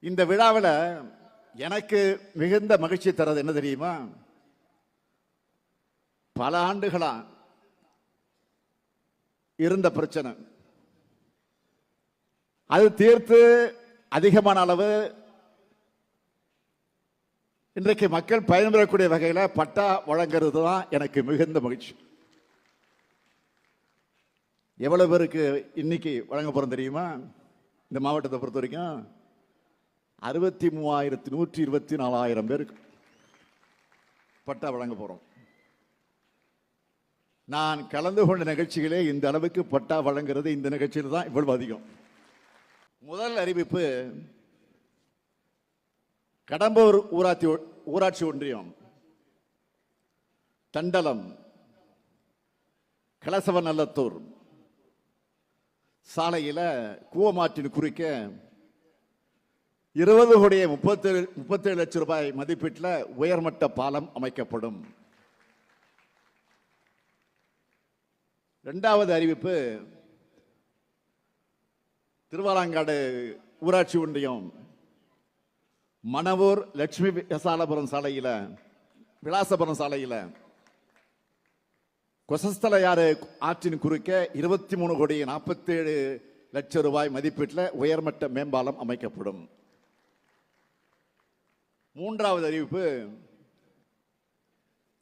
இந்த விழாவில் எனக்கு மிகுந்த மகிழ்ச்சி தரது என்ன தெரியுமா? பல ஆண்டுகளா இருந்த பிரச்சனை. அது தீர்த்து அதிகமான அளவு இன்றைக்கு மக்கள் பயன்பெறக்கூடிய வகையில் பட்டா வழங்குறது தான் எனக்கு மிகுந்த மகிழ்ச்சி. எவ்வளோ பேருக்கு இன்னைக்கு வழங்க போகிறோம் தெரியுமா? இந்த மாவட்டத்தை பொறுத்த வரைக்கும் அறுபத்தி மூவாயிரத்தி நூற்றி இருபத்தி நாலாயிரம் பேருக்கு பட்டா வழங்க போகிறோம் நான் கலந்து கொண்ட நிகழ்ச்சிகளே இந்த அளவுக்கு பட்டா வழங்குறது இந்த நிகழ்ச்சியில் தான் இவ்வளவு அதிகம். முதல் அறிவிப்பு கடம்பூர் ஊராட்சி ஒ- ஊராட்சி ஒன்றியம் தண்டலம் கலசவநல்லத்தூர் சாலையில் கூவமாற்றின் குறிக்க இருபது கோடியே முப்பத்தேழு முப்பத்தேழு லட்சம் ரூபாய் மதிப்பீட்டில் உயர்மட்ட பாலம் அமைக்கப்படும். ரெண்டாவது அறிவிப்பு திருவாலாங்காடு ஊராட்சி ஒன்றியம் மணவூர் லட்சுமி விசாலபுரம் சாலையில் விலாசபுரம் சாலையில் கொசஸ்தலையாறு ஆற்றின் குறுக்கே இருபத்தி மூணு கோடி நாற்பத்தேழு லட்சம் ரூபாய் மதிப்பீட்டில் உயர்மட்ட மேம்பாலம் அமைக்கப்படும். மூன்றாவது அறிவிப்பு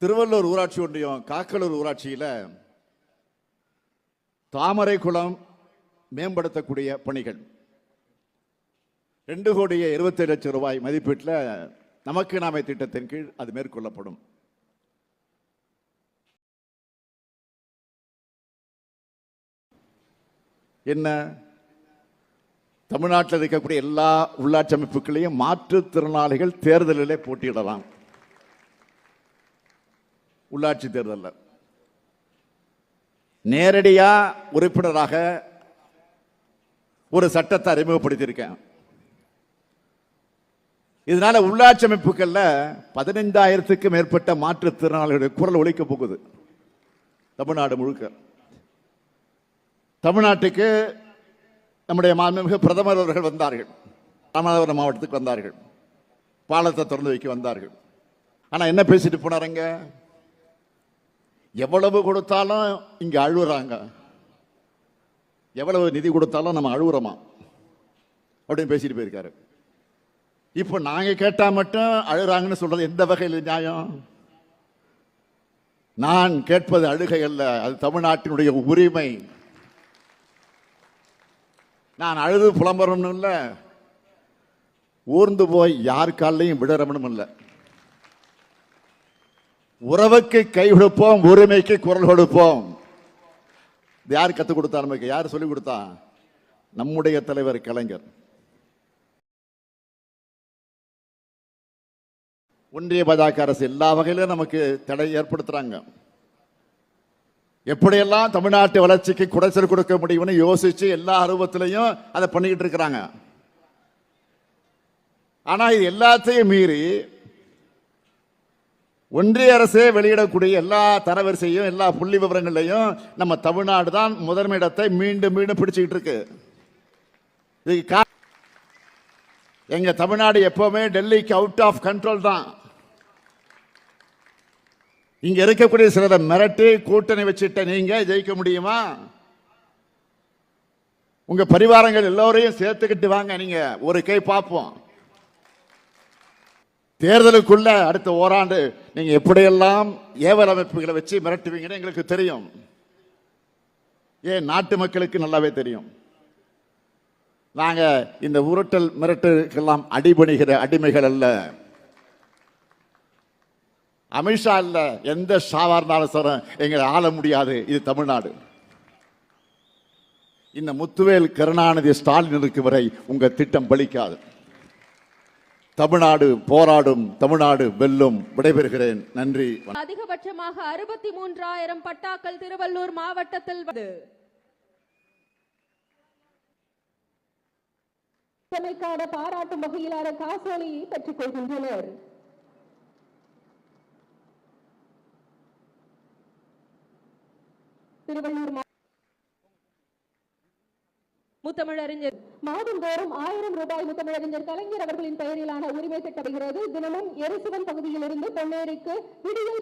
திருவள்ளூர் ஊராட்சி ஒன்றியம் காக்கலூர் ஊராட்சியில் தாமரை குளம் மேம்படுத்தக்கூடிய பணிகள். ரெண்டு கோடியே இருபத்தேழு லட்சம் ரூபாய் மதிப்பீட்டில் நமக்கு நாமே திட்டத்தின் கீழ் அது மேற்கொள்ளப்படும். என்ன? தமிழ்நாட்டில் இருக்கக்கூடிய எல்லா உள்ளாட்சி அமைப்புகளையும் மாற்றுத்திறனாளிகள் தேர்தலிலே போட்டியிடலாம். உள்ளாட்சி தேர்தலில். நேரடியாக உறுப்பினராக ஒரு சட்டத்தை அறிமுகப்படுத்தியிருக்கேன். இதனால உள்ளாட்சி அமைப்புகளில் பதினைந்தாயிரத்துக்கு மேற்பட்ட மாற்றுத்திறனாளிகளுடைய குரல் ஒழிக்க போகுது. தமிழ்நாடு முழுக்க. தமிழ்நாட்டுக்கு நம்முடைய மாண்புமிகு பிரதமர் அவர்கள் வந்தார்கள். ராமநாதபுரம் மாவட்டத்துக்கு வந்தார்கள். பாலத்தை திறந்து வைக்க வந்தார்கள். ஆனால் என்ன பேசிட்டு போனாருங்க எவ்வளவு கொடுத்தாலும் இங்கே அழுகுறாங்க எவ்வளவு நிதி கொடுத்தாலும் நம்ம அழுகுறோமா அப்படின்னு பேசிட்டு போயிருக்காரு. இப்போ நாங்கள் கேட்டால் மட்டும் அழுகிறாங்கன்னு சொல்றது எந்த வகையில் நியாயம்? நான் கேட்பது அழுகை அல்ல. அது தமிழ்நாட்டினுடைய உரிமை. நான் அழுது புலம்புறணும் இல்லை. ஊர்ந்து போய் யார் காலையும் விடறவனும் இல்லை. உறவுக்கு கை கொடுப்போம் உரிமைக்கு குரல் கொடுப்போம். யார் கற்றுக் கொடுத்தா நமக்கு? யார் சொல்லிக் கொடுத்தா? நம்முடைய தலைவர் கலைஞர். ஒன்றிய பாஜக அரசு எல்லா வகையிலும் நமக்கு தடை ஏற்படுத்துறாங்க. எப்படியெல்லாம் தமிழ்நாட்டு வளர்ச்சிக்கு குடைச்சல் கொடுக்க முடியும்னு யோசிச்சு எல்லா அருவத்திலையும் அதை பண்ணிக்கிட்டு இருக்கிறாங்க. ஆனா இது எல்லாத்தையும் மீறி ஒன்றிய அரசே வெளியிடக்கூடிய எல்லா தரவரிசையும் எல்லா புள்ளி விவரங்களையும் நம்ம தமிழ்நாடு தான் முதன்மையிடத்தை மீண்டும் மீண்டும் பிடிச்சுக்கிட்டு இருக்கு. இதுக்கு கா- எங்க தமிழ்நாடு எப்பவுமே டெல்லிக்கு அவுட் ஆஃப் கண்ட்ரோல் தான். இங்க இருக்கக்கூடிய சிலரை மிரட்டி கூட்டணி வச்சுட்ட நீங்க ஜெயிக்க முடியுமா? உங்க பரிவாரங்கள் எல்லோரையும் சேர்த்துக்கிட்டு வாங்க நீங்க. ஒரு கை பார்ப்போம். தேர்தலுக்குள்ள அடுத்த ஓராண்டு நீங்க எப்படியெல்லாம் ஏவல் அமைப்புகளை வச்சு மிரட்டுவீங்கன்னு எங்களுக்கு தெரியும். ஏன் நாட்டு மக்களுக்கு நல்லாவே தெரியும். நாங்க இந்த உருட்டல் மிரட்டலுக்கெல்லாம் அடிபணிகிற அடிமைகள் அல்ல. அமித்ஷா இல்ல எந்த ஷாவா இருந்தாலும் சார் எங்களை ஆள முடியாது. இது தமிழ்நாடு. இந்த முத்துவேல் கருணாநிதி ஸ்டாலின் இருக்கும் வரை உங்க திட்டம் பலிக்காது. தமிழ்நாடு போராடும் தமிழ்நாடு வெல்லும். விடைபெறுகிறேன். நன்றி. அதிகபட்சமாக அறுபத்தி மூன்றாயிரம் பட்டாக்கள் திருவள்ளூர் மாவட்டத்தில் பாராட்டும் வகையிலான காசோலையை பெற்றுக் கொள்கின்றனர். திருவள்ளூர் முத்தமிழறிஞர் மாதந்தோறும் ஆயிரம் ரூபாய் முத்தமிழறிஞர் கலைஞர் அவர்களின் பெயரிலான உரிமை திட்டப்படுகிறது. தினமும் எரிசுவன் பகுதியிலிருந்து பொன்னேரிக்கு விடியல்